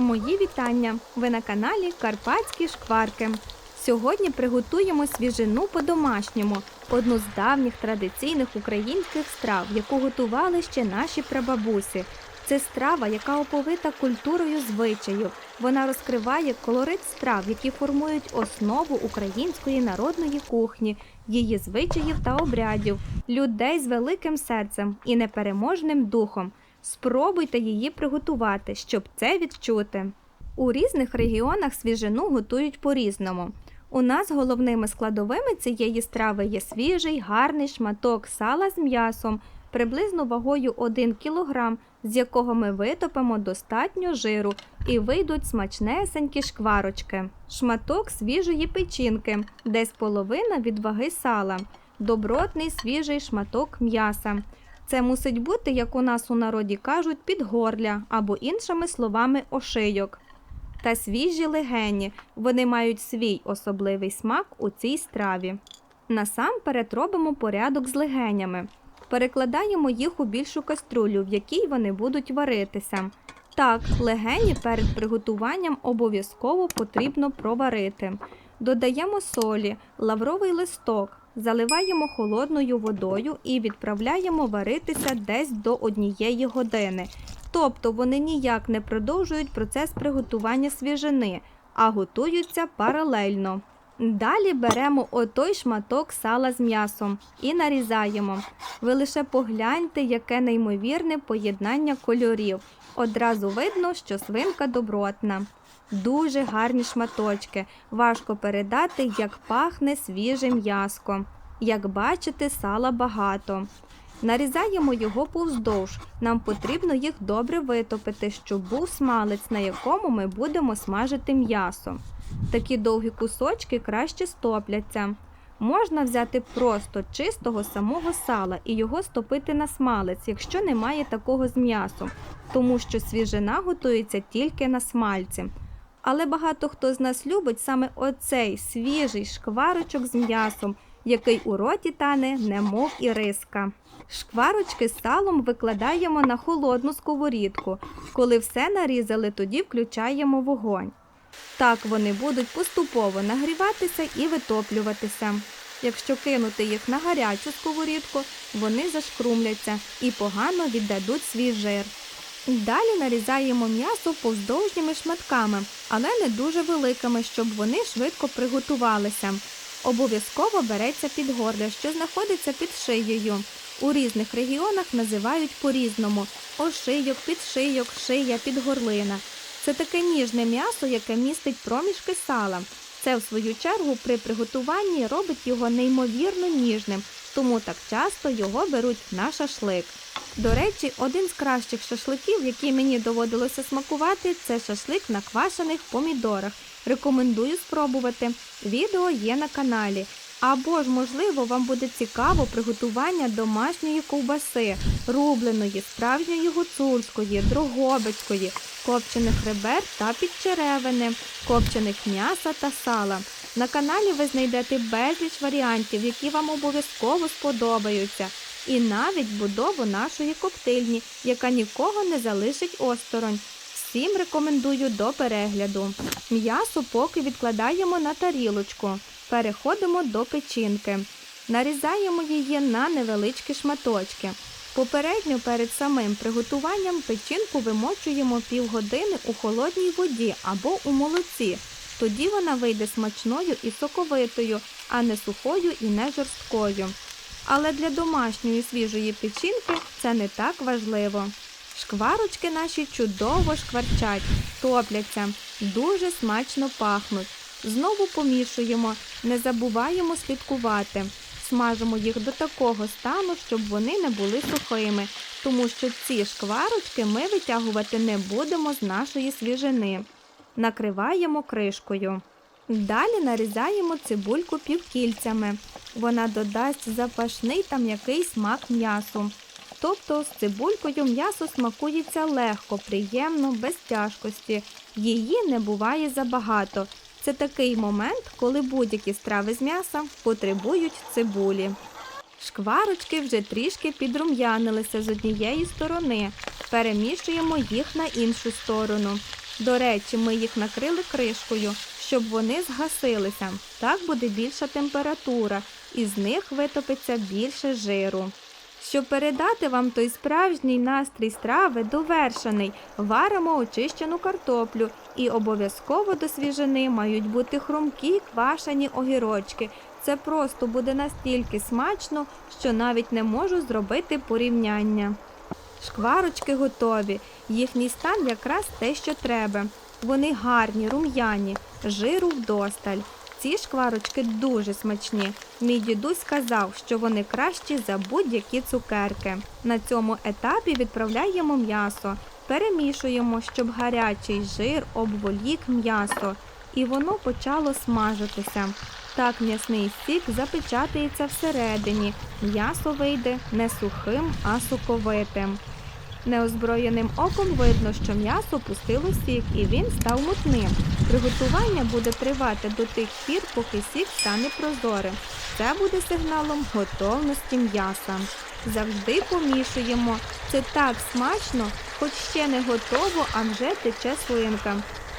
Мої вітання! Ви на каналі Карпатські шкварки. Сьогодні приготуємо свіжину по-домашньому, одну з давніх традиційних українських страв, яку готували ще наші прабабусі. Це страва, яка оповита культурою звичаю. Вона розкриває колорит страв, які формують основу української народної кухні, її звичаїв та обрядів, людей з великим серцем і непереможним духом. Спробуйте її приготувати, щоб це відчути. У різних регіонах свіжину готують по-різному. У нас головними складовими цієї страви є свіжий, гарний шматок сала з м'ясом, приблизно вагою 1 кг, з якого ми витопимо достатньо жиру і вийдуть смачнесенькі шкварочки. Шматок свіжої печінки, десь половина від ваги сала, добротний свіжий шматок м'яса. Це мусить бути, як у нас у народі кажуть, підгорля або іншими словами ошийок. Та свіжі легені, вони мають свій особливий смак у цій страві. Насамперед робимо порядок з легенями. Перекладаємо їх у більшу каструлю, в якій вони будуть варитися. Так, легені перед приготуванням обов'язково потрібно проварити. Додаємо солі, лавровий листок, заливаємо холодною водою і відправляємо варитися десь до однієї години. Тобто вони ніяк не продовжують процес приготування свіжини, а готуються паралельно. Далі беремо отой шматок сала з м'ясом і нарізаємо. Ви лише погляньте, яке неймовірне поєднання кольорів. Одразу видно, що свинка добротна. Дуже гарні шматочки. Важко передати, як пахне свіже м'яско. Як бачите, сала багато. Нарізаємо його повздовж. Нам потрібно їх добре витопити, щоб був смалець, на якому ми будемо смажити м'ясо. Такі довгі кусочки краще стопляться. Можна взяти просто чистого самого сала і його стопити на смалець, якщо немає такого з м'ясом, тому що свіжина готується тільки на смальці. Але багато хто з нас любить саме оцей свіжий шкварочок з м'ясом, який у роті тане, немов іриска. Шкварочки з салом викладаємо на холодну сковорідку. Коли все нарізали, тоді включаємо вогонь. Так вони будуть поступово нагріватися і витоплюватися. Якщо кинути їх на гарячу сковорідку, вони зашкрумляться і погано віддадуть свій жир. Далі нарізаємо м'ясо повздовжніми шматками, але не дуже великими, щоб вони швидко приготувалися. Обов'язково береться підгорля, що знаходиться під шиєю. У різних регіонах називають по-різному ошийок, підшийок, шия, підгорлина. Це таке ніжне м'ясо, яке містить проміжки сала. Це, в свою чергу, при приготуванні робить його неймовірно ніжним, тому так часто його беруть на шашлик. До речі, один з кращих шашликів, який мені доводилося смакувати, це шашлик на квашених помідорах. Рекомендую спробувати. Відео є на каналі. Або ж, можливо, вам буде цікаво приготування домашньої ковбаси, рубленої, справжньої гуцульської, дрогобицької, копчених ребер та підчеревини, копчених м'яса та сала. На каналі ви знайдете безліч варіантів, які вам обов'язково сподобаються, і навіть будову нашої коктейльні, яка нікого не залишить осторонь. Всім рекомендую до перегляду. М'ясо поки відкладаємо на тарілочку. Переходимо до печінки. Нарізаємо її на невеличкі шматочки. Попередньо перед самим приготуванням печінку вимочуємо півгодини у холодній воді або у молоці. Тоді вона вийде смачною і соковитою, а не сухою і не жорсткою. Але для домашньої свіжої печінки це не так важливо. Шкварочки наші чудово шкварчать, топляться, дуже смачно пахнуть. Знову помішуємо, не забуваємо слідкувати. Смажимо їх до такого стану, щоб вони не були сухими, тому що ці шкварочки ми витягувати не будемо з нашої свіжини. Накриваємо кришкою. Далі нарізаємо цибульку півкільцями. Вона додасть запашний та м'який смак м'ясу. Тобто з цибулькою м'ясо смакується легко, приємно, без тяжкості. Її не буває забагато. Це такий момент, коли будь-які страви з м'яса потребують цибулі. Шкварочки вже трішки підрум'янилися з однієї сторони. Перемішуємо їх на іншу сторону. До речі, ми їх накрили кришкою, щоб вони згасилися. Так буде більша температура, і з них витопиться більше жиру. Щоб передати вам той справжній настрій страви довершений, варимо очищену картоплю і обов'язково до свіжини мають бути хрумкі квашені огірочки. Це просто буде настільки смачно, що навіть не можу зробити порівняння. Шкварочки готові. Їхній стан якраз те, що треба. Вони гарні, рум'яні, жиру вдосталь. Ці шкварочки дуже смачні. Мій дідусь сказав, що вони кращі за будь-які цукерки. На цьому етапі відправляємо м'ясо, перемішуємо, щоб гарячий жир обволік м'ясо, і воно почало смажитися. Так м'ясний сік запечатається всередині. М'ясо вийде не сухим, а соковитим. Неозброєним оком видно, що м'ясо пустило сік і він став мутним. Приготування буде тривати до тих пір, поки сік стане прозорим. Це буде сигналом готовності м'яса. Завжди помішуємо. Це так смачно, хоч ще не готово, а вже тече слинка.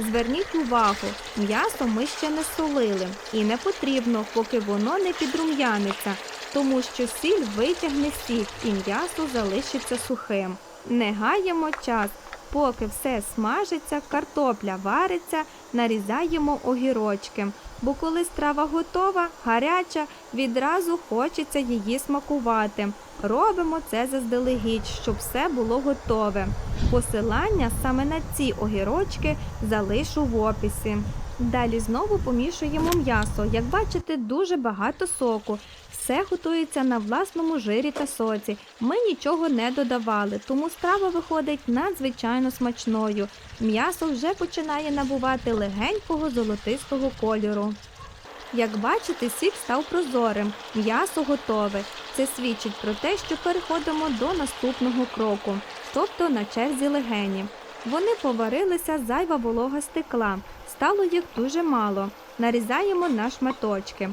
Зверніть увагу, м'ясо ми ще не солили і не потрібно, поки воно не підрум'яниться, тому що сіль витягне сік і м'ясо залишиться сухим. Не гаємо час. Поки все смажиться, картопля вариться, нарізаємо огірочки. Бо коли страва готова, гаряча, відразу хочеться її смакувати. Робимо це заздалегідь, щоб все було готове. Посилання саме на ці огірочки залишу в описі. Далі знову помішуємо м'ясо. Як бачите, дуже багато соку. Все готується на власному жирі та соці. Ми нічого не додавали, тому страва виходить надзвичайно смачною. М'ясо вже починає набувати легенького золотистого кольору. Як бачите, сік став прозорим, м'ясо готове. Це свідчить про те, що переходимо до наступного кроку, тобто на черзі легені. Вони поварилися, зайва волога стекла. Стало їх дуже мало. Нарізаємо на шматочки.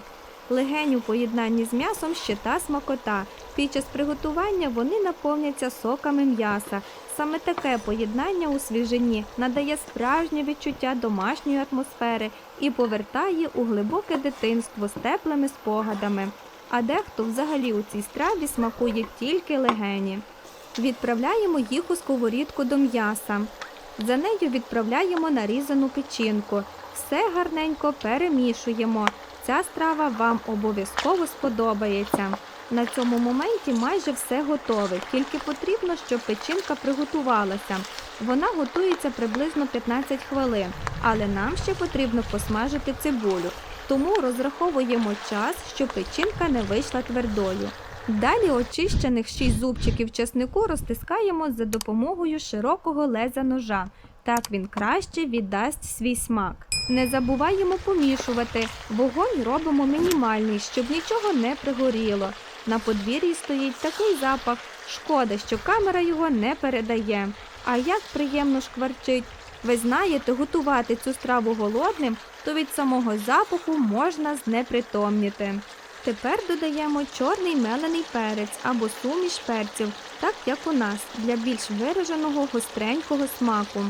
Легень у поєднанні з м'ясом ще та смакота. Під час приготування вони наповняться соками м'яса. Саме таке поєднання у свіжині надає справжнє відчуття домашньої атмосфери і повертає у глибоке дитинство з теплими спогадами. А дехто взагалі у цій страві смакує тільки легені. Відправляємо їх у сковорідку до м'яса. За нею відправляємо нарізану печінку. Все гарненько перемішуємо. Ця страва вам обов'язково сподобається. На цьому моменті майже все готове, тільки потрібно, щоб печінка приготувалася. Вона готується приблизно 15 хвилин, але нам ще потрібно посмажити цибулю, тому розраховуємо час, щоб печінка не вийшла твердою. Далі очищених 6 зубчиків чеснику розтискаємо за допомогою широкого леза ножа. Так він краще віддасть свій смак. Не забуваємо помішувати. Вогонь робимо мінімальний, щоб нічого не пригоріло. На подвір'ї стоїть такий запах. Шкода, що камера його не передає. А як приємно шкварчить. Ви знаєте, готувати цю страву голодним, то від самого запаху можна знепритомніти. Тепер додаємо чорний мелений перець або суміш перців, так як у нас, для більш вираженого гостренького смаку.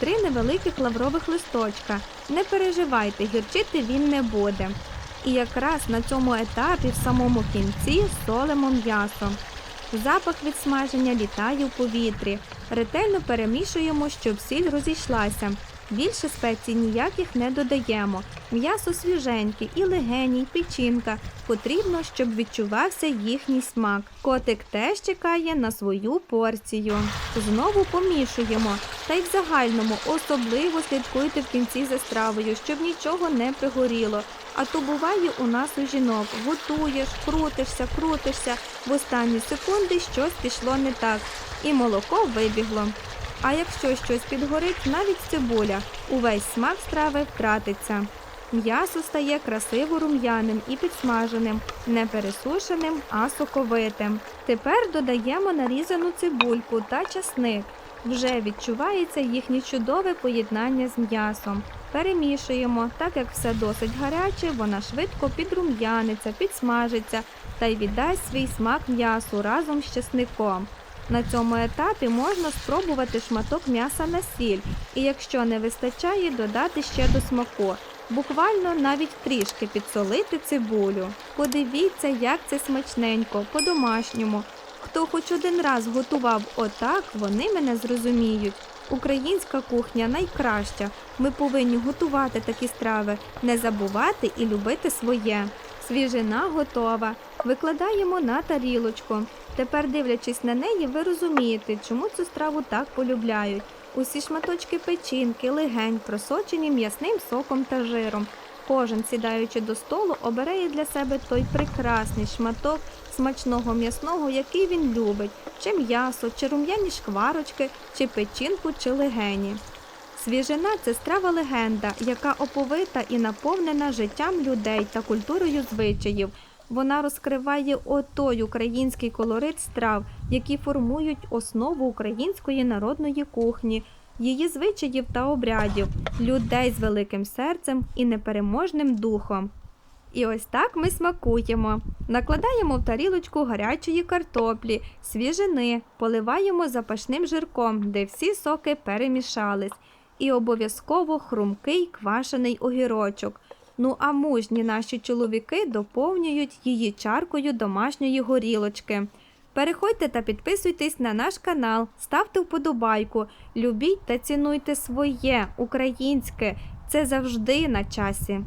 Три невеликих лаврових листочка. Не переживайте, гірчити він не буде. І якраз на цьому етапі, в самому кінці, солимо м'ясо. Запах від смаження літає в повітрі. Ретельно перемішуємо, щоб сіль розійшлася. Більше спецій ніяких не додаємо. М'ясо свіженьке і легені, і печінка. Потрібно, щоб відчувався їхній смак. Котик теж чекає на свою порцію. Знову помішуємо. Та й в загальному особливо слідкуйте в кінці за стравою, щоб нічого не пригоріло. А то буває у нас у жінок. Готуєш, крутишся, крутишся. В останні секунди щось пішло не так, і молоко вибігло. А якщо щось підгорить, навіть цибуля, увесь смак страви втратиться. М'ясо стає красиво рум'яним і підсмаженим, не пересушеним, а соковитим. Тепер додаємо нарізану цибульку та часник. Вже відчувається їхнє чудове поєднання з м'ясом. Перемішуємо, так як все досить гаряче, вона швидко підрум'яниться, підсмажиться та й віддасть свій смак м'ясу разом з часником. На цьому етапі можна спробувати шматок м'яса на сіль, і якщо не вистачає, додати ще до смаку. Буквально навіть трішки підсолити цибулю. Подивіться, як це смачненько, по-домашньому. Хто хоч один раз готував отак, вони мене зрозуміють. Українська кухня найкраща. Ми повинні готувати такі страви, не забувати і любити своє. Свіжина готова. Викладаємо на тарілочку. Тепер, дивлячись на неї, ви розумієте, чому цю страву так полюбляють. Усі шматочки печінки, легень, просочені м'ясним соком та жиром. Кожен, сідаючи до столу, обирає для себе той прекрасний шматок смачного м'ясного, який він любить, чи м'ясо, чи рум'яні шкварочки, чи печінку, чи легені. Свіжина це страва легенда, яка оповита і наповнена життям людей та культурою звичаїв. Вона розкриває отой український колорит страв, які формують основу української народної кухні, її звичаїв та обрядів, людей з великим серцем і непереможним духом. І ось так ми смакуємо. Накладаємо в тарілочку гарячої картоплі, свіжини, поливаємо запашним жирком, де всі соки перемішались, і обов'язково хрумкий квашений огірочок. Ну а мужні наші чоловіки доповнюють її чаркою домашньої горілочки. Переходьте та підписуйтесь на наш канал, ставте вподобайку, любіть та цінуйте своє українське. Це завжди на часі.